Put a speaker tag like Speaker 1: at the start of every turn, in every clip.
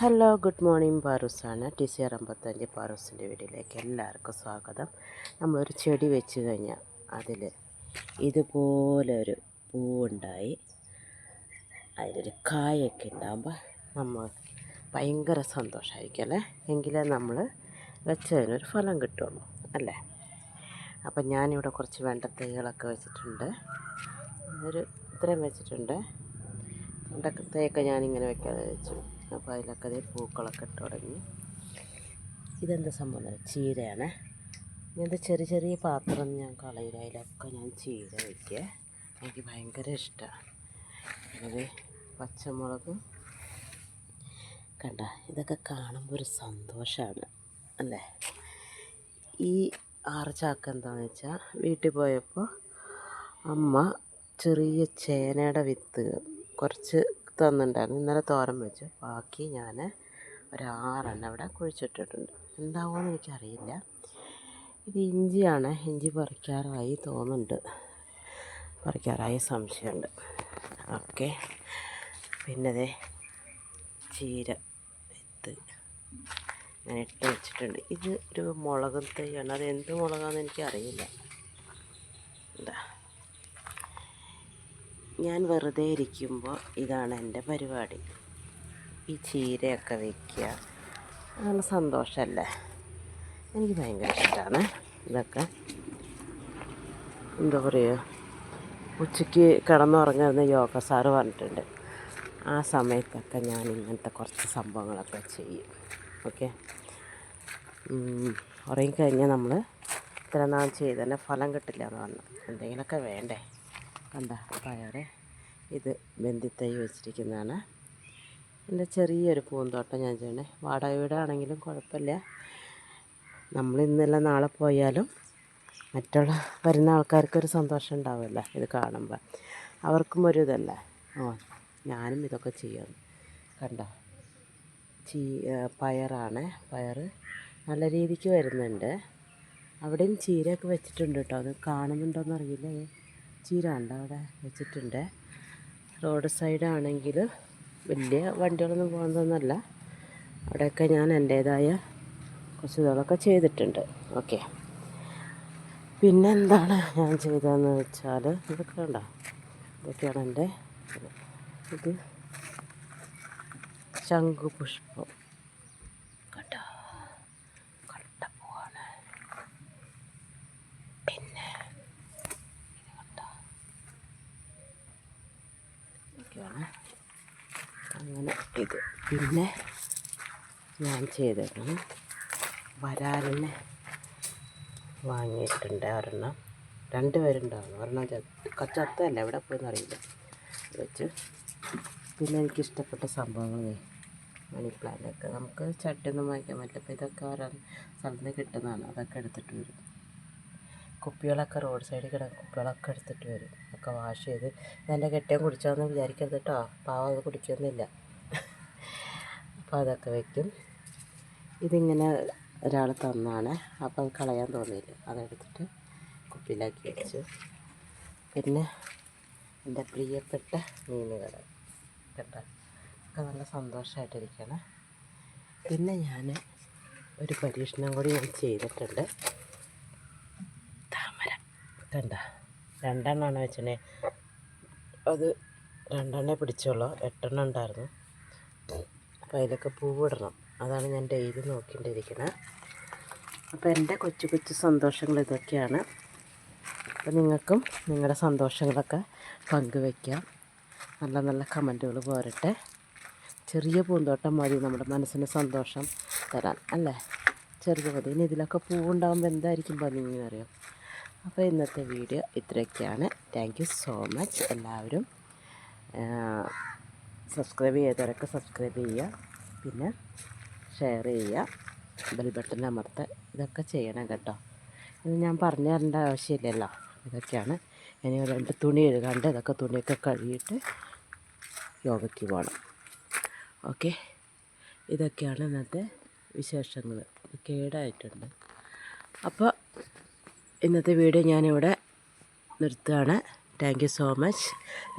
Speaker 1: Hello good morning പാറൂസാണ്. T C R അമ്പത്തഞ്ച് പാറൂസിന്റെ വീട്ടിലേക്ക് എല്ലാവർക്കും സ്വാഗതം. നമ്മളൊരു ചെടി വെച്ച് കഴിഞ്ഞാൽ അതിൽ ഇതുപോലെ ഒരു പൂവുണ്ടായി. അതിലൊരു കായൊക്കെ ഉണ്ടാകുമ്പോൾ നമ്മൾ ഭയങ്കര സന്തോഷമായിരിക്കും അല്ലേ? എങ്കിലേ നമ്മൾ വെച്ചതിനൊരു ഫലം കിട്ടുള്ളൂ അല്ലേ? അപ്പം ഞാനിവിടെ കുറച്ച് വെണ്ടത്തൈകളൊക്കെ വെച്ചിട്ടുണ്ട്. ഒരു ഇത്രയും വെച്ചിട്ടുണ്ട്. വെണ്ടത്തൈയൊക്കെ ഞാനിങ്ങനെ വെക്കാതെ വെച്ചു അപ്പോൾ അതിലൊക്കെ അതേ പൂക്കളൊക്കെ ഇട്ട് തുടങ്ങി. ഇതെന്താ സംഭവം ചീരയാണ്. ഇങ്ങനത്തെ ചെറിയ ചെറിയ പാത്രം ഞാൻ കളയില്ല അതിലൊക്കെ ഞാൻ ചീര വയ്ക്കുക എനിക്ക് ഭയങ്കര ഇഷ്ടമാണ് അത് പച്ചമുളകും. കണ്ട ഇതൊക്കെ കാണുമ്പോൾ ഒരു സന്തോഷമാണ് അല്ലേ? ഈ ആറ് ചാക്ക് എന്താണെന്ന് വെച്ചാൽ വീട്ടിൽ പോയപ്പോൾ അമ്മ ചെറിയ ചേനയുടെ വിത്ത് കുറച്ച് തന്നിട്ടുണ്ടായിരുന്നു. ഇന്നലെ തോരൻ വെച്ചു. ബാക്കി ഞാൻ ഒരു ആറെണ്ണം അവിടെ കുഴിച്ചിട്ടിട്ടുണ്ട്. ഉണ്ടാവുമെന്ന് എനിക്കറിയില്ല. ഇത് ഇഞ്ചിയാണ്. ഇഞ്ചി പറിക്കാറായി തോന്നുന്നുണ്ട്. പറിക്കാറായി സംശയമുണ്ട്. ഓക്കെ. പിന്നെ അതെ ചീര വിത്ത് ഞാൻ ഇട്ട് വെച്ചിട്ടുണ്ട്. ഇത് ഒരു മുളകും തൈയാണ്. അത് എന്ത് മുളകാണെന്ന് എനിക്കറിയില്ല. എന്താ? ഞാൻ വെറുതെ ഇരിക്കുമ്പോൾ ഇതാണ് എന്റെ പരിപാടി. ഈ ചീരയൊക്കെ വയ്ക്കുക നല്ല സന്തോഷമല്ലേ? എനിക്ക് ഭയങ്കര ഇഷ്ടമാണ് ഇതൊക്കെ. എന്താ പറയുക? ഉച്ചയ്ക്ക് കിടന്നുറങ്ങുന്ന യോഗ സാറ് പറഞ്ഞിട്ടുണ്ട്. ആ സമയത്തൊക്കെ ഞാൻ ഇങ്ങനത്തെ കുറച്ച് സംഭവങ്ങളൊക്കെ ചെയ്യും. ഓക്കെ? ഉറങ്ങിക്കഴിഞ്ഞാൽ നമ്മൾ ഇത്ര നാൾ ചെയ്തതിന്റെ ഫലം കിട്ടില്ല എന്ന് പറഞ്ഞു. എന്തെങ്കിലുമൊക്കെ വേണ്ടേ? കണ്ട പയർ ഇത് ബന്ധിത്തൈ വെച്ചിരിക്കുന്നതാണ്. എന്റെ ചെറിയൊരു പൂന്തോട്ടം ഞാൻ ചെയ്യണേ വാടക വീടാണെങ്കിലും കുഴപ്പമില്ല. നമ്മൾ ഇന്നല്ല നാളെ പോയാലും മറ്റുള്ള വരുന്ന ആൾക്കാർക്കൊരു സന്തോഷം ഉണ്ടാവുമല്ലോ ഇത് കാണുമ്പോൾ അവർക്കും ഒരു ഇതല്ലേ. ഓ ഞാനും ഇതൊക്കെ ചെയ്യാം കണ്ടോ? ചീ പയറാണ്. പയർ നല്ല രീതിക്ക് വരുന്നുണ്ട്. അവിടെയും ചീരയൊക്കെ വെച്ചിട്ടുണ്ട് കേട്ടോ. അത് കാണുന്നുണ്ടോയെന്ന് അറിയില്ല ചീര ഉണ്ട് അവിടെ വെച്ചിട്ടുണ്ട്. റോഡ് സൈഡാണെങ്കിൽ വലിയ വണ്ടികളൊന്നും പോകുന്നതൊന്നുമല്ല അവിടെയൊക്കെ ഞാൻ എന്റേതായ കുറച്ച് ഇതൊക്കെ ചെയ്തിട്ടുണ്ട്. ഓക്കെ. പിന്നെന്താണ് ഞാൻ ചെയ്തതെന്ന് വെച്ചാൽ ഇതൊക്കെ ഉണ്ടോ ഇതൊക്കെയാണ് എന്റെ ഇത്. ശംഖുപുഷ്പം അങ്ങനെ ഇത്. പിന്നെ ഞാൻ ചെയ്തേക്കണം. വരാലിനെ വാങ്ങിയിട്ടുണ്ട് ഒരെണ്ണം രണ്ട് പേരുണ്ടാവും ഒരെണ്ണം ചത്തല്ല എവിടെ പോയെന്ന് അറിയില്ല. വെച്ച് പിന്നെ എനിക്ക് എനിക്കിഷ്ടപ്പെട്ട സംഭവങ്ങളേ മണി പ്ലാന്റൊക്കെ നമുക്ക് ചട്ടിയൊന്നും വാങ്ങിക്കാൻ പറ്റില്ല. അപ്പോൾ ഇതൊക്കെ ഓരോ സ്ഥലത്ത് കിട്ടുന്നതാണ്. അതൊക്കെ എടുത്തിട്ട് വരും. കുപ്പികളൊക്കെ റോഡ് സൈഡിൽ കിടക്കുന്ന കുപ്പികളൊക്കെ എടുത്തിട്ട് വരും. ഒക്കെ വാഷ് ചെയ്ത് നല്ല കെട്ടിയം കുടിച്ചാന്ന് വിചാരിക്കരുത് കേട്ടോ പാവം അത് കുടിക്കുന്നില്ല അപ്പോൾ അതൊക്കെ വയ്ക്കും ഇതിങ്ങനെ ഒരാൾ തന്നാണ്. അപ്പം അത് കളയാൻ തോന്നിയില്ല. അതെടുത്തിട്ട് കുപ്പിയിലാക്കി വെച്ചു. പിന്നെ എന്റെ പ്രിയപ്പെട്ട മീനുകൾ. കേട്ടോ ഒക്കെ നല്ല സന്തോഷമായിട്ടിരിക്കണം പിന്നെ ഞാൻ ഒരു പരീക്ഷണം കൂടി ഞാൻ ചെയ്തിട്ടുണ്ട്. കണ്ട? രണ്ടെണ്ണമാണ് വെച്ചേ അത് രണ്ടെണ്ണേ പിടിച്ചോളൂ എട്ടെണ്ണം ഉണ്ടായിരുന്നു. അപ്പോൾ അതിലൊക്കെ പൂവിടണം. അതാണ് ഞാൻ ഡെയിലി നോക്കിക്കൊണ്ടിരിക്കുന്നത് അപ്പോൾ എന്റെ കൊച്ചു കൊച്ചു സന്തോഷങ്ങൾ ഇതൊക്കെയാണ്. അപ്പോൾ നിങ്ങൾക്കും നിങ്ങളുടെ സന്തോഷങ്ങളൊക്കെ പങ്കുവയ്ക്കാം. നല്ല നല്ല കമന്റുകൾ പോരട്ടെ. ചെറിയ പൂന്തോട്ടം മതി നമ്മുടെ മനസ്സിന് സന്തോഷം തരാൻ അല്ലേ? ചെറുത് മതി. ഇനി ഇതിലൊക്കെ പൂവുണ്ടാകുമ്പോൾ എന്തായിരിക്കും ഭംഗി അറിയാം? അപ്പോൾ ഇന്നത്തെ വീഡിയോ ഇത്രയൊക്കെയാണ്. താങ്ക് സോ മച്ച് എല്ലാവരും. സബ്സ്ക്രൈബ് ചെയ്തവരൊക്കെ സബ്സ്ക്രൈബ് ചെയ്യുക. പിന്നെ ഷെയർ ചെയ്യുക. ബെൽ ബട്ടൺ അമർത്ത ഇതൊക്കെ ചെയ്യണം കേട്ടോ. ഇത് ഞാൻ പറഞ്ഞു തരേണ്ട ആവശ്യമില്ലല്ലോ. ഇതൊക്കെയാണ്. ഇനി രണ്ട് തുണി എഴുതാണ്ട് ഇതൊക്കെ തുണിയൊക്കെ കഴുകിയിട്ട് യോഗയ്ക്ക് പോകണം. ഓക്കെ ഇതൊക്കെയാണ് ഇന്നത്തെ വിശേഷങ്ങൾ. കേടായിട്ടുണ്ട്. അപ്പോൾ ഇന്നത്തെ വീഡിയോ ഞാനിവിടെ നിർത്തുകയാണ്. Thank you so much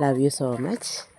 Speaker 1: love you so much